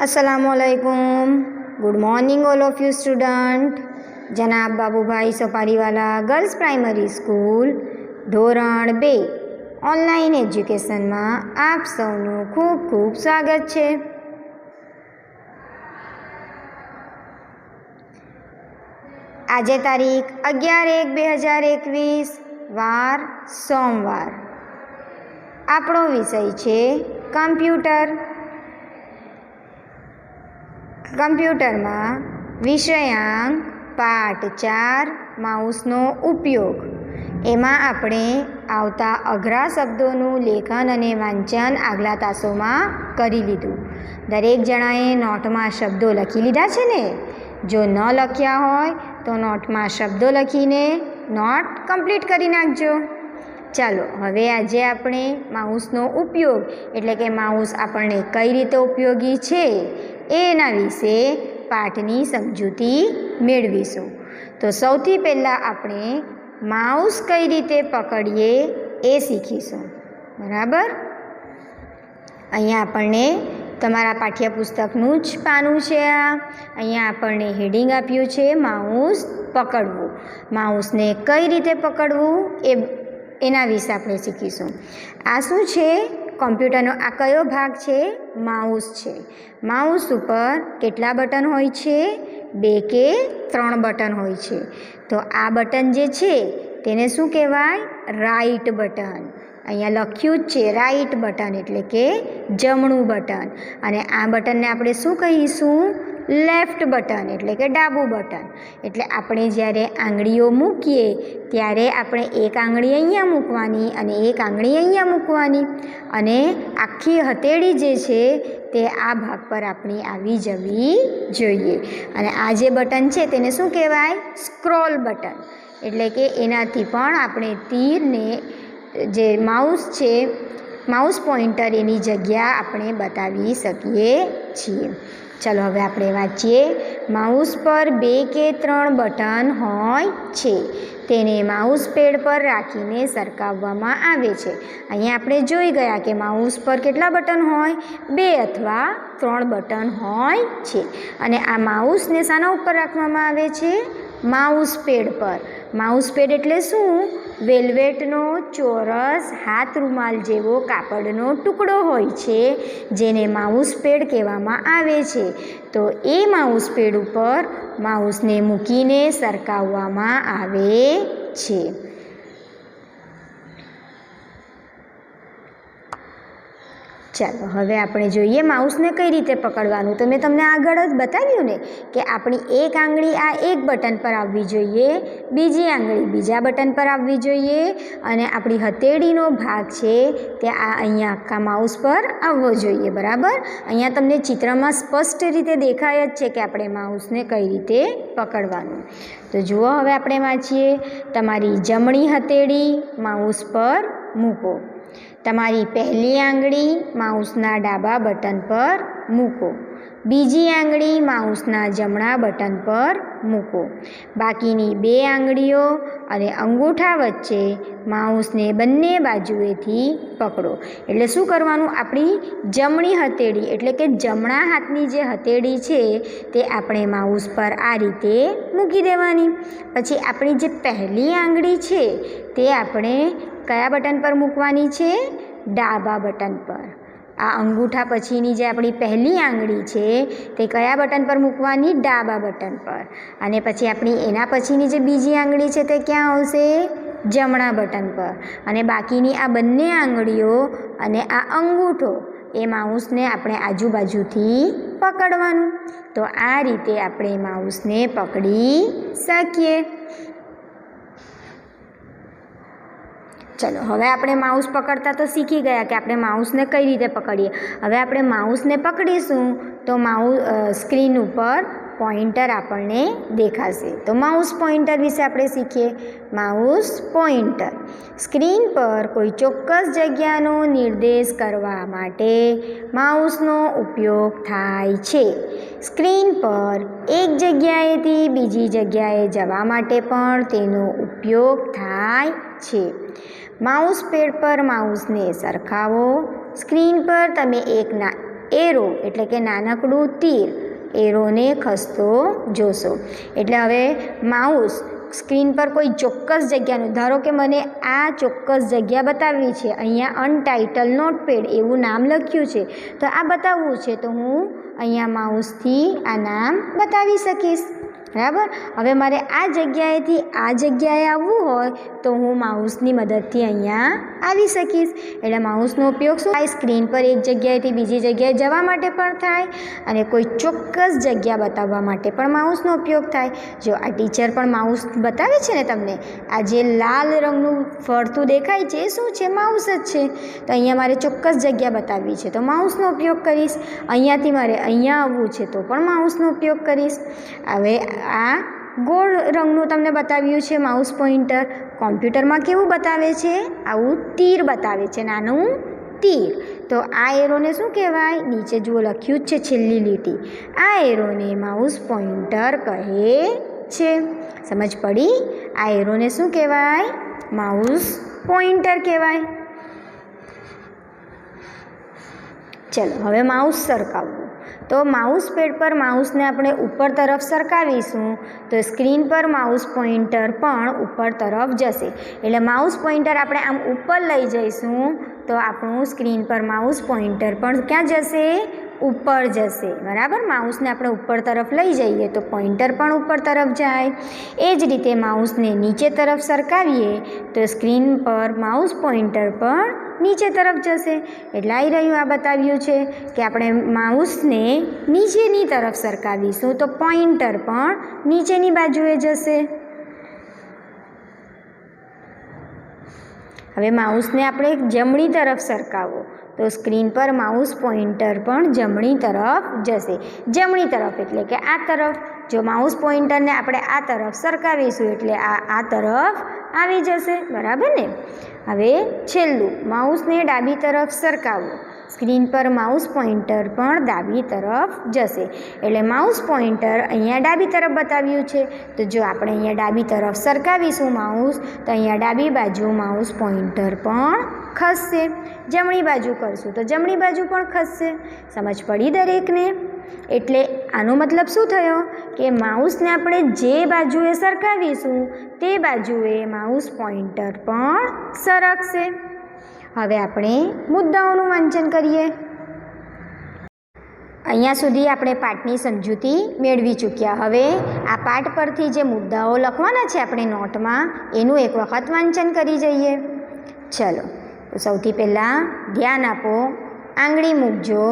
असलकुम good morning all of you student જનાબ Babubhai Safariwala girls primary school ધોરણ બે online એજ્યુકેશનમાં આપ સૌનું ખૂબ ખૂબ સ્વાગત છે આજે તારીખ અગિયાર એક બે હજાર એકવીસ વાર સોમવાર આપણો વિષય છે કમ્પ્યુટર કમ્પ્યુટરમાં વિષયાંક, પાઠ ચાર, માઉસનો ઉપયોગ. એમાં આપણે આવતા અઘરા શબ્દોનું લેખન અને વાંચન આગલા તાસોમાં કરી લીધું. દરેક જણાએ નોટમાં શબ્દો લખી લીધા છે ને? જો ન લખ્યા હોય તો નોટમાં શબ્દો લખીને નોટ કમ્પ્લીટ કરી નાખજો. ચાલો, હવે આજે આપણે માઉસનો ઉપયોગ, એટલે કે માઉસ આપણને કઈ રીતે ઉપયોગી છે, એના વિશે પાઠની સમજૂતી મેળવીશું. તો સૌથી પહેલાં આપણે માઉસ કઈ રીતે પકડીએ એ શીખીશું. બરાબર? અહીંયા આપણને તમારા પાઠ્યપુસ્તકનું જ પાનું છે આ. અહીંયા આપણને હેડિંગ આપ્યું છે, માઉસ પકડવું. માઉસને કઈ રીતે પકડવું એ એના વિશે આપણે શીખીશું. આ શું છે? કોમ્પ્યુટરનો આ કયો ભાગ છે? માઉસ છે. માઉસ ઉપર કેટલા બટન હોય છે? બે કે ત્રણ બટન હોય છે. તો આ બટન જે છે, તેને શું કહેવાય? Right button. અહીંયા લખ્યું જ છે, રાઈટ બટન એટલે કે જમણું બટન. અને આ બટનને આપણે શું કહીશું? લેફ્ટ બટન એટલે કે ડાબું બટન એટલે આપણે જ્યારે આંગળીઓ મૂકીએ, ત્યારે આપણે એક આંગળી અહીંયા મૂકવાની અને એક આંગળી અહીંયા મૂકવાની. અને આખી હથેળી જે છે, તે આ ભાગ પર આપણી આવી જવી જોઈએ. અને આ જે બટન છે, તેને શું કહેવાય? સ્ક્રોલ બટન એટલે કે એનાથી પણ આપણે તીરને, જે માઉસ છે માઉસ પોઈન્ટર એની જગ્યા આપણે બતાવી શકીએ છીએ. ચાલો હવે આપણે વાંચીએ. માઉસ પર બે કે ત્રણ બટન હોય છે. તેને માઉસ પેડ પર રાખીને સરકાવવામાં આવે છે. અહીંયા આપણે જોઈ ગયા કે માઉસ પર કેટલા બટન હોય? બે અથવા ત્રણ બટન હોય છે. અને આ માઉસને શાના ઉપર રાખવામાં આવે છે? માઉસ પેડ પર. માઉસ પેડ એટલે શું? વેલ્વેટનો ચોરસ હાથ રૂમાલ જેવો કાપડનો ટુકડો હોય છે, જેને માઉસ પેડ કહેવામાં આવે છે. તો એ માઉસ પેડ ઉપર માઉસને મૂકીને સરકાવવામાં આવે છે. ચાલો, હવે આપણે જોઈએ માઉસને કઈ રીતે પકડવાનું. તો મેં તમને આગળ જ બતાવ્યું ને કે આપણી એક આંગળી આ એક બટન પર આવવી જોઈએ, બીજી આંગળી બીજા બટન પર આવવી જોઈએ અને આપણી હથેળીનો ભાગ છે તે આ અહીંયા આખા માઉસ પર આવવો જોઈએ, બરાબર? અહીંયા તમને ચિત્રમાં સ્પષ્ટ રીતે દેખાય જ છે કે આપણે માઉસને કઈ રીતે પકડવાનું. તો જુઓ, હવે આપણે વાંચીએ. તમારી જમણી હથેળી માઉસ પર મૂકો. તમારી પહેલી આંગળી માઉસના ડાબા બટન પર મૂકો. બીજી આંગળી માઉસના જમણા બટન પર મૂકો. બાકીની બે આંગળીઓ અને અંગૂઠા વચ્ચે માઉસને બંને બાજુએથી પકડો. એટલે શું કરવાનું? આપણી જમણી હથેળી, એટલે કે જમણા હાથની જે હથેળી છે, તે આપણે માઉસ પર આ રીતે મૂકી દેવાની. પછી આપણી જે પહેલી આંગળી છે, તે આપણે કયા બટન પર મૂકવાની છે? ડાબા બટન પર. આ અંગૂઠા પછીની જે આપણી પહેલી આંગળી છે, તે કયા બટન પર મૂકવાની? ડાબા બટન પર. અને પછી આપણી એના પછીની જે બીજી આંગળી છે, તે ક્યાં આવશે? જમણા બટન પર. અને બાકીની આ બંને આંગળીઓ અને આ અંગૂઠો, એ માઉસને આપણે આજુબાજુથી પકડવાનું. તો આ રીતે આપણે માઉસને પકડી શકીએ. ચલો, હવે આપણે માઉસ પકડતા તો શીખી ગયા કે આપણે માઉસને કઈ રીતે પકડીએ. હવે આપણે માઉસને પકડીશું તો માઉસ સ્ક્રીન ઉપર પોઇન્ટર આપણને દેખાશે. તો માઉસ પોઈન્ટર વિશે આપણે શીખીએ. માઉસ પોઇન્ટર સ્ક્રીન પર કોઈ ચોક્કસ જગ્યાનો નિર્દેશ કરવા માટે માઉસનો ઉપયોગ થાય છે. સ્ક્રીન પર એક જગ્યાએથી બીજી જગ્યાએ જવા માટે પણ તેનો ઉપયોગ થાય છે. માઉસ પેડ પર માઉસને સરખાવો. સ્ક્રીન પર તમે એક ના, એરો એટલે કે નાનકડું તીર, એરોને ખસતો જોશો. એટલે હવે માઉસ સ્ક્રીન પર કોઈ ચોક્કસ જગ્યાનું, ધારો કે મને આ ચોક્કસ જગ્યા બતાવવી છે, અહીંયા અનટાઇટલ નોટપેડ એવું નામ લખ્યું છે, તો આ બતાવવું છે, તો હું અહીંયા માઉસથી આ નામ બતાવી શકીશ. બરાબર? હવે મારે આ જગ્યાએથી આ જગ્યાએ આવવું હોય તો હું માઉસની મદદથી અહીંયા આવી શકીશ. એટલે માઉસનો ઉપયોગ શું? થાય સ્ક્રીન પર એક જગ્યાએથી બીજી જગ્યાએ જવા માટે પણ થાય અને કોઈ ચોક્કસ જગ્યા બતાવવા માટે પણ માઉસનો ઉપયોગ થાય. જો આ ટીચર પણ માઉસ બતાવે છે ને તમને, આ જે લાલ રંગનું ફરતું દેખાય છે, એ શું છે? માઉસ જ છે. તો અહીંયા મારે ચોક્કસ જગ્યા બતાવવી છે, તો માઉસનો ઉપયોગ કરીશ. અહીંયાથી મારે અહીંયા આવવું છે, તો પણ માઉસનો ઉપયોગ કરીશ. હવે આ ગોળ રંગનું તમને બતાવ્યું છે માઉસ પોઇન્ટર કોમ્પ્યુટરમાં કેવું બતાવે છે? આવું તીર બતાવે છે, નાનું તીર. તો આ એરોને શું કહેવાય? નીચે જુઓ, લખ્યું જ છે છેલ્લી લીટી. આ એરોને માઉસ પોઇન્ટર કહે છે. સમજ પડી? આ એરોને શું કહેવાય? માઉસ પોઇન્ટર કહેવાય. ચલો, હવે માઉસ સરકાવવું તો માઉસ પેડ પર માઉસને આપણે ઉપર તરફ સરકાવીશું, તો સ્ક્રીન પર માઉસ પોઈન્ટર પણ ઉપર તરફ જશે. એટલે માઉસ પોઈન્ટર આપણે આમ ઉપર લઈ જઈશું, તો આપણું સ્ક્રીન પર માઉસ પોઇન્ટર પણ ક્યાં જશે? ઉપર જશે. બરાબર? માઉસને આપણે ઉપર તરફ લઈ જઈએ, તો પોઈન્ટર પણ ઉપર તરફ જાય. એ જ રીતે માઉસને નીચે તરફ સરકાવીએ, તો સ્ક્રીન પર માઉસ પોઈન્ટર પણ નીચે તરફ જશે. એટલે આવી રહ્યું આ બતાવ્યું છે કે આપણે માઉસને નીચેની તરફ સરકાવીશું તો પોઇન્ટર પણ નીચેની બાજુએ જશે. હવે માઉસને આપણે જમણી તરફ સરકાવો તો સ્ક્રીન પર માઉસ પોઇન્ટર પણ જમણી તરફ જશે. જમણી તરફ એટલે કે આ તરફ. જો માઉસ પોઈન્ટરને આપણે આ તરફ સરકાવીશું એટલે આ આ તરફ આવી જશે, બરાબર ને? હવે છેલ્લું માઉસને ડાબી તરફ સરકાવો સ્ક્રીન પર માઉસ પોઇન્ટર પણ ડાબી તરફ જશે. એટલે માઉસ પોઇન્ટર અહીંયા ડાબી તરફ બતાવ્યું છે. તો જો આપણે અહીંયા ડાબી તરફ સરકાવીશું માઉસ તો અહીંયા ડાબી બાજુ માઉસ પોઇન્ટર પણ ખસશે. જમણી બાજુ કરશું, તો જમણી બાજુ પણ ખસશે. સમજ પડી દરેકને? એટલે આનો મતલબ શું થયો? કે માઉસને આપણે જે બાજુએ સરકાવીશું તે બાજુએ માઉસ પોઇન્ટર પણ સરકશે. હવે આપણે મુદ્દાઓનું વાંચન કરીએ. અહીંયા સુધી આપણે પાઠની સમજૂતી મેળવી ચૂક્યા. હવે આ પાઠ પરથી જે મુદ્દાઓ લખવાના છે આપણે નોટમાં, એનું એક વખત વાંચન કરી જઈએ. ચલો, તો સૌથી પહેલાં ધ્યાન આપો, આંગળી મૂકજો.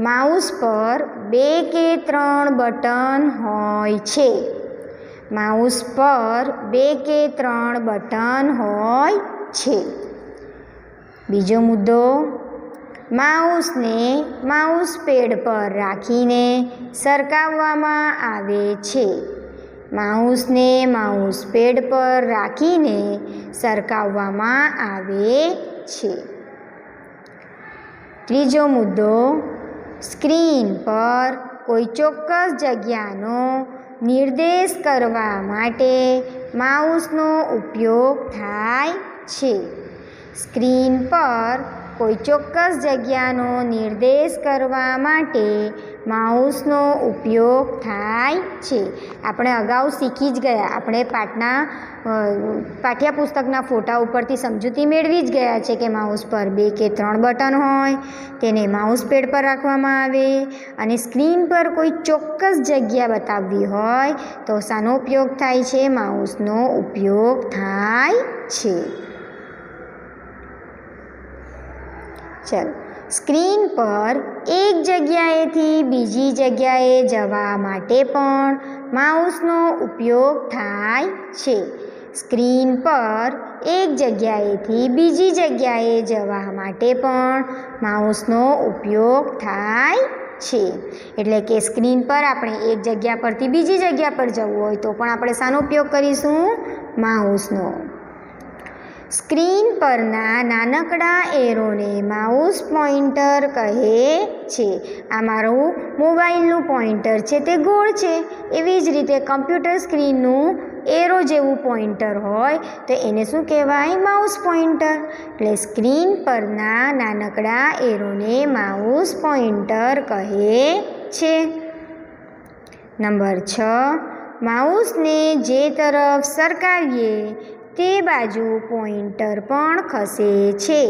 માઉસ પર બે કે ત્રણ બટન હોય છે. માઉસ પર બે કે ત્રણ બટન હોય છે. બીજો મુદ્દો, માઉસને માઉસ પેડ પર રાખીને સરકાવવામાં આવે છે. માઉસને માઉસ પેડ પર રાખીને સરકાવવામાં આવે છે. ત્રીજો મુદ્દો સ્ક્રીન પર કોઈ ચોક્કસ જગ્યાનો નિર્દેશ કરવા માટે માઉસનો ઉપયોગ થાય છે. સ્ક્રીન પર કોઈ ચોક્કસ જગ્યાનો નિર્દેશ કરવા માટે માઉસનો ઉપયોગ થાય છે. આપણે અગાઉ શીખી જ ગયા. આપણે પાઠના પાઠ્યપુસ્તકના ફોટા ઉપરથી સમજૂતી મેળવી જ ગયા છે કે માઉસ પર બે કે ત્રણ બટન હોય, તેને માઉસ પેડ પર રાખવામાં આવે અને સ્ક્રીન પર કોઈ ચોક્કસ જગ્યા બતાવવી હોય તો શાનો ઉપયોગ થાય છે. માઉસનો ઉપયોગ થાય છે. ચલો સ્ક્રીન પર એક જગ્યાએથી બીજી જગ્યાએ જવા માટે પણ માઉસનો ઉપયોગ થાય છે. સ્ક્રીન પર એક જગ્યાએથી બીજી જગ્યાએ જવા માટે પણ માઉસનો ઉપયોગ થાય છે. એટલે કે સ્ક્રીન પર આપણે એક જગ્યા પરથી બીજી જગ્યા પર જવું હોય તો પણ આપણે શાનો ઉપયોગ કરીશું માઉસનો. સ્ક્રીન પરના નાનકડા એરોને માઉસ પોઇન્ટર કહે છે. આ મારું મોબાઈલનું પોઇન્ટર છે, તે ગોળ છે. એવી જ રીતે કમ્પ્યુટર સ્ક્રીનનું એરો જેવું પોઈન્ટર હોય, તો એને શું કહેવાય? Mouse pointer. એટલે સ્ક્રીન પરના નાનકડા એરોને માઉસ પોઈન્ટર કહે છે. નંબર છ. માઉસને જે તરફ સરકાવીએ તે બાજુ પોઈન્ટર પણ ખસે છે.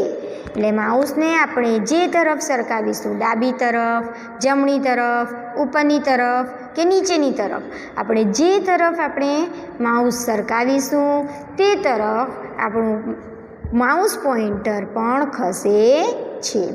એટલે માઉસને આપણે જે તરફ સરકાવીશું, ડાબી તરફ, જમણી તરફ, ઉપરની તરફ કે નીચેની તરફ, આપણે જે તરફ આપણે માઉસ સરકાવીશું, તે તરફ આપણું માઉસ પોઈન્ટર પણ ખસે છે.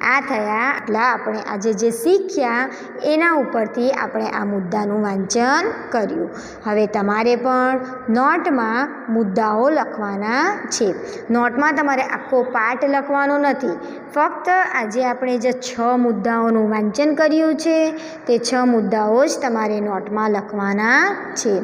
આ થયા એટલા આપણે આજે જે શીખ્યા, એના ઉપરથી આપણે આ મુદ્દાનું વાંચન કર્યું. હવે તમારે પણ નોટમાં મુદ્દાઓ લખવાના છે. નોટમાં તમારે આખો પાઠ લખવાનો નથી. ફક્ત આજે આપણે જે છ મુદ્દાઓનું વાંચન કર્યું છે, તે છ મુદ્દાઓ જ તમારે નોટમાં લખવાના છે.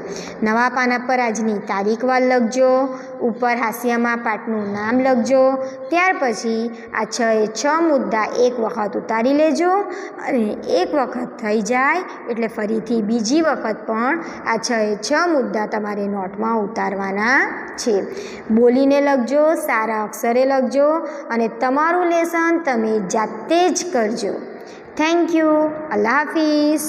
નવા પાના પર આજની તારીખવાર લખજો. ઉપર હાસ્યમાં પાઠનું નામ લખજો. ત્યાર પછી આ છ છ મુદ્દા એક વખત ઉતારી લેજો અને એક વખત થઈ જાય એટલે ફરીથી બીજી વખત પણ આ છ છ મુદ્દા તમારે નોટમાં ઉતારવાના છે. બોલીને લખજો, સારા અક્ષરે લખજો અને તમારું લેસન તમે જાતે જ કરજો. Thank you Allah Hafiz